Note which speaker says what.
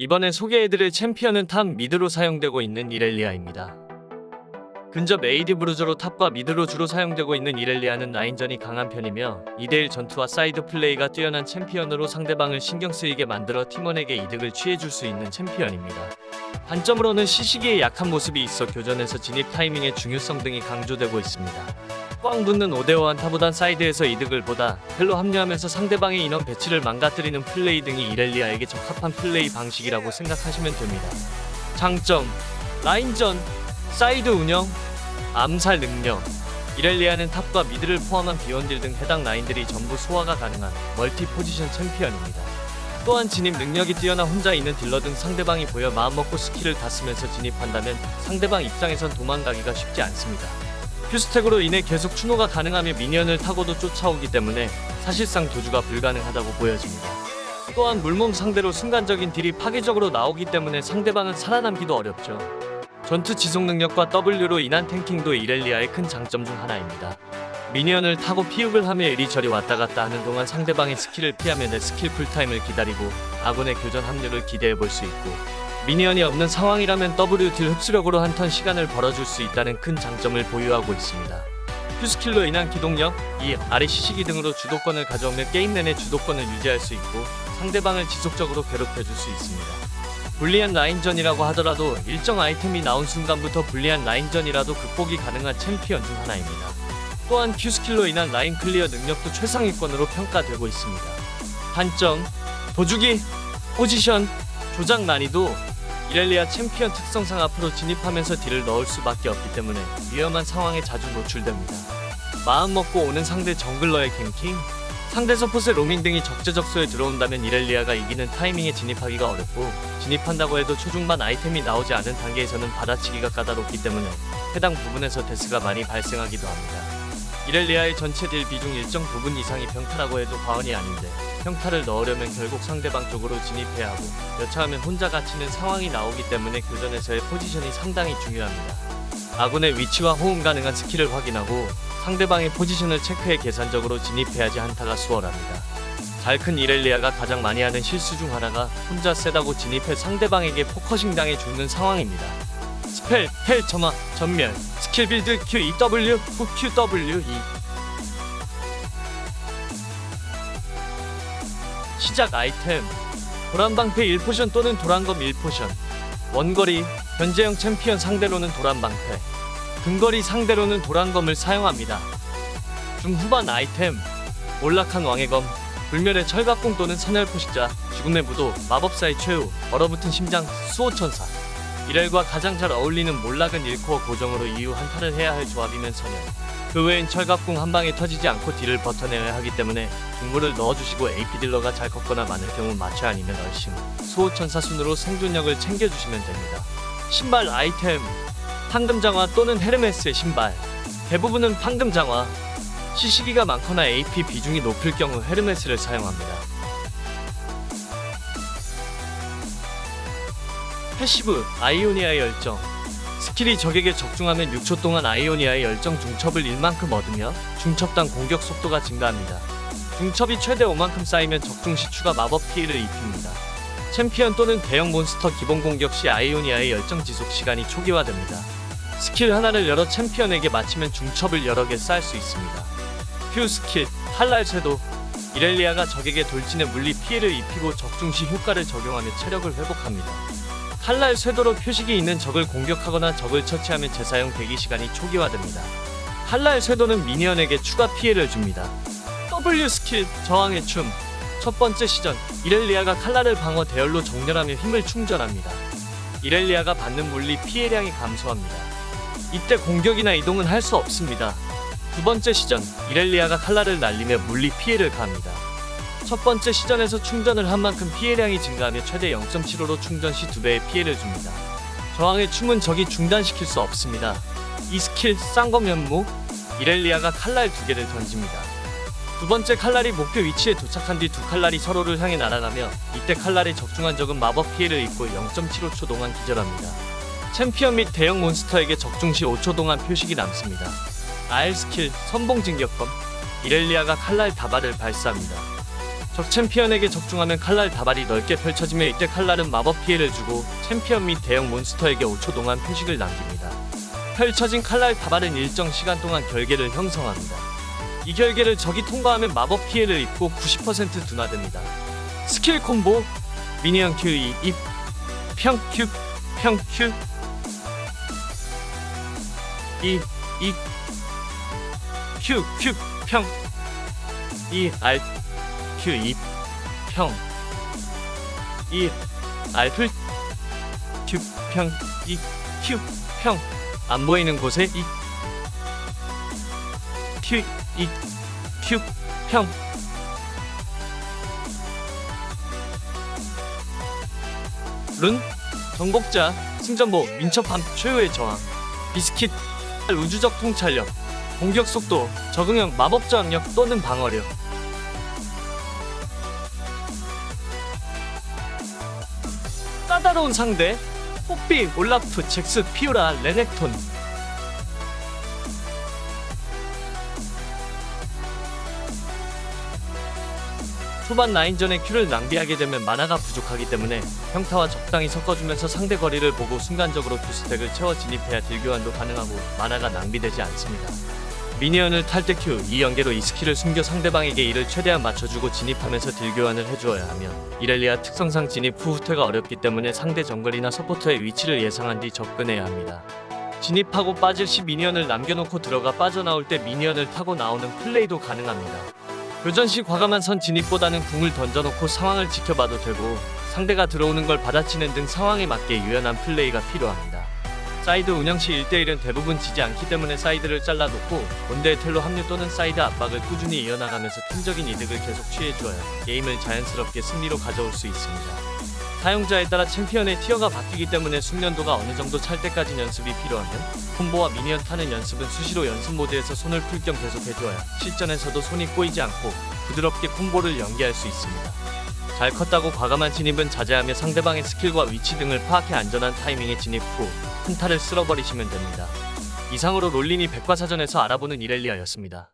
Speaker 1: 이번에 소개해드릴 챔피언은 탑 미드로 사용되고 있는 이렐리아입니다. 근접 AD 브루저로 탑과 미드로 주로 사용되고 있는 이렐리아는 라인전이 강한 편이며 2대1 전투와 사이드 플레이가 뛰어난 챔피언으로 상대방을 신경 쓰이게 만들어 팀원에게 이득을 취해줄 수 있는 챔피언입니다. 단점으로는 시시기에 약한 모습이 있어 교전에서 진입 타이밍의 중요성 등이 강조되고 있습니다. 꽝 붙는 5대5 한 타보단 사이드에서 이득을 보다 펠로 합류하면서 상대방의 인원 배치를 망가뜨리는 플레이 등이 이렐리아에게 적합한 플레이 방식이라고 생각하시면 됩니다. 장점 라인전 사이드 운영 암살 능력 이렐리아는 탑과 미드를 포함한 비원딜 등 해당 라인들이 전부 소화가 가능한 멀티 포지션 챔피언입니다. 또한 진입 능력이 뛰어나 혼자 있는 딜러 등 상대방이 보여 마음먹고 스킬을 다 쓰면서 진입한다면 상대방 입장에선 도망가기가 쉽지 않습니다. 퓨스택으로 인해 계속 추노가 가능하며 미니언을 타고도 쫓아오기 때문에 사실상 도주가 불가능하다고 보여집니다. 또한 물몸 상대로 순간적인 딜이 파괴적으로 나오기 때문에 상대방은 살아남기도 어렵죠. 전투 지속 능력과 W로 인한 탱킹도 이렐리아의 큰 장점 중 하나입니다. 미니언을 타고 피흡을 하며 이리저리 왔다 갔다 하는 동안 상대방의 스킬을 피하며 내 스킬 풀타임을 기다리고 아군의 교전 합류를 기대해 볼 수 있고 미니언이 없는 상황이라면 W 딜 흡수력으로 한 턴 시간을 벌어줄 수 있다는 큰 장점을 보유하고 있습니다. 퓨스킬로 인한 기동력, 2, 아래 시시기 등으로 주도권을 가져오며 게임 내내 주도권을 유지할 수 있고 상대방을 지속적으로 괴롭혀줄 수 있습니다. 불리한 라인전이라고 하더라도 일정 아이템이 나온 순간부터 불리한 라인전이라도 극복이 가능한 챔피언 중 하나입니다. 또한 Q스킬로 인한 라인 클리어 능력도 최상위권으로 평가되고 있습니다. 단점, 도주기, 포지션, 조작 난이도, 이렐리아 챔피언 특성상 앞으로 진입하면서 딜을 넣을 수밖에 없기 때문에 위험한 상황에 자주 노출됩니다. 마음 먹고 오는 상대 정글러의 갱킹, 상대 서폿의 로밍 등이 적재적소에 들어온다면 이렐리아가 이기는 타이밍에 진입하기가 어렵고 진입한다고 해도 초중반 아이템이 나오지 않은 단계에서는 받아치기가 까다롭기 때문에 해당 부분에서 데스가 많이 발생하기도 합니다. 이렐리아의 전체 딜 비중 일정 부분 이상이 평타라고 해도 과언이 아닌데 평타를 넣으려면 결국 상대방 쪽으로 진입해야 하고 여차하면 혼자 갇히는 상황이 나오기 때문에 교전에서의 포지션이 상당히 중요합니다. 아군의 위치와 호응 가능한 스킬을 확인하고 상대방의 포지션을 체크해 계산적으로 진입해야지 한타가 수월합니다. 잘큰 이렐리아가 가장 많이 하는 실수 중 하나가 혼자 세다고 진입해 상대방에게 포커싱 당해 죽는 상황입니다. 스펠, 헬, 점화, 전멸, 스킬 빌드 QEW, 후 QWE 시작 아이템. 도란방패 1포션 또는 도란검 1포션. 원거리 현재형 챔피언 상대로는 도란방패. 근거리 상대로는 도란검을 사용합니다. 중후반 아이템. 몰락한 왕의 검 불멸의 철갑공 또는 선혈포식자 죽음의 무도 마법사의 최후 얼어붙은 심장 수호천사 이렐과 가장 잘 어울리는 몰락은 1코어 고정으로 이후 한타를 해야 할 조합이면 선열 그 외엔 철갑궁 한 방에 터지지 않고 딜을 버텨내야 하기 때문에 국물을 넣어주시고 AP 딜러가 잘 컸거나 많을 경우 마취 아니면 얼씬 수호천사 순으로 생존력을 챙겨주시면 됩니다. 신발 아이템. 황금장화 또는 헤르메스의 신발. 대부분은 황금장화. 시시기가 많거나 AP 비중이 높을 경우 헤르메스를 사용합니다. 패시브 아이오니아의 열정 스킬이 적에게 적중하면 6초 동안 아이오니아의 열정 중첩을 1만큼 얻으며 중첩당 공격 속도가 증가합니다. 중첩이 최대 5만큼 쌓이면 적중 시 추가 마법 피해를 입힙니다. 챔피언 또는 대형 몬스터 기본 공격 시 아이오니아의 열정 지속 시간이 초기화됩니다. 스킬 하나를 여러 챔피언에게 맞추면 중첩을 여러 개 쌓을 수 있습니다. 퓨 스킬, 칼날 쇄도 이렐리아가 적에게 돌진의 물리 피해를 입히고 적중 시 효과를 적용하며 체력을 회복합니다. 칼날 쇄도로 표식이 있는 적을 공격하거나 적을 처치하면 재사용 대기 시간이 초기화됩니다. 칼날 쇄도는 미니언에게 추가 피해를 줍니다. W 스킬 저항의 춤. 첫 번째 시전 이렐리아가 칼날을 방어 대열로 정렬하며 힘을 충전합니다. 이렐리아가 받는 물리 피해량이 감소합니다. 이때 공격이나 이동은 할 수 없습니다. 두 번째 시전 이렐리아가 칼날을 날리며 물리 피해를 가합니다. 첫 번째 시전에서 충전을 한 만큼 피해량이 증가하며 최대 0.75로 충전 시 2배의 피해를 줍니다. 저항의 춤은 적이 중단시킬 수 없습니다. 이 스킬 쌍검 연목 이렐리아가 칼날 두 개를 던집니다. 두 번째 칼날이 목표 위치에 도착한 뒤 두 칼날이 서로를 향해 날아가며 이때 칼날에 적중한 적은 마법 피해를 입고 0.75초 동안 기절합니다. 챔피언 및 대형 몬스터에게 적중 시 5초 동안 표식이 남습니다. R 스킬 선봉 진격검 이렐리아가 칼날 다발을 발사합니다. 적 챔피언에게 적중하면 칼날 다발이 넓게 펼쳐지며 이때 칼날은 마법 피해를 주고 챔피언 및 대형 몬스터에게 5초 동안 표식을 남깁니다. 펼쳐진 칼날 다발은 일정 시간 동안 결계를 형성합니다. 이 결계를 적이 통과하면 마법 피해를 입고 90% 둔화됩니다. 스킬 콤보 미니언 Q2 입 평큐 평큐 이, 이, 큐, 큐, 평, 이, 알, 큐, 이, 평, 이, 알플, 큐, 평, 이, 큐, 평, 안 보이는 곳에 이, 큐, 이, 큐, 평, 룬, 정복자, 승전보, 민첩함, 최후의 저항, 비스킷, 우주적 통찰력, 공격 속도, 적응형 마법 저항력 또는 방어력. 까다로운 상대 뽀삐, 올라프, 잭스, 피오라, 레넥톤. 초반 라인전에 큐를 낭비하게 되면 만화가 부족하기 때문에 평타와 적당히 섞어주면서 상대 거리를 보고 순간적으로 두 스택을 채워 진입해야 딜교환도 가능하고 만화가 낭비되지 않습니다. 미니언을 탈 때 Q 이 연계로 이 스킬을 숨겨 상대방에게 이를 최대한 맞춰주고 진입하면서 딜교환을 해주어야 하며 이렐리아 특성상 진입 후 후퇴가 어렵기 때문에 상대 정글이나 서포터의 위치를 예상한 뒤 접근해야 합니다. 진입하고 빠질 시 미니언을 남겨놓고 들어가 빠져나올 때 미니언을 타고 나오는 플레이도 가능합니다. 교전 시 과감한 선 진입보다는 궁을 던져놓고 상황을 지켜봐도 되고 상대가 들어오는 걸 받아치는 등 상황에 맞게 유연한 플레이가 필요합니다. 사이드 운영 시 1대1은 대부분 지지 않기 때문에 사이드를 잘라놓고 원대의 텔로 합류 또는 사이드 압박을 꾸준히 이어나가면서 팀적인 이득을 계속 취해줘야 게임을 자연스럽게 승리로 가져올 수 있습니다. 사용자에 따라 챔피언의 티어가 바뀌기 때문에 숙련도가 어느 정도 찰 때까지 연습이 필요하면 콤보와 미니언 타는 연습은 수시로 연습 모드에서 손을 풀 겸 계속해줘야 실전에서도 손이 꼬이지 않고 부드럽게 콤보를 연계할 수 있습니다. 잘 컸다고 과감한 진입은 자제하며 상대방의 스킬과 위치 등을 파악해 안전한 타이밍에 진입 후 한타를 쓸어버리시면 됩니다. 이상으로 롤린이 백과사전에서 알아보는 이렐리아였습니다.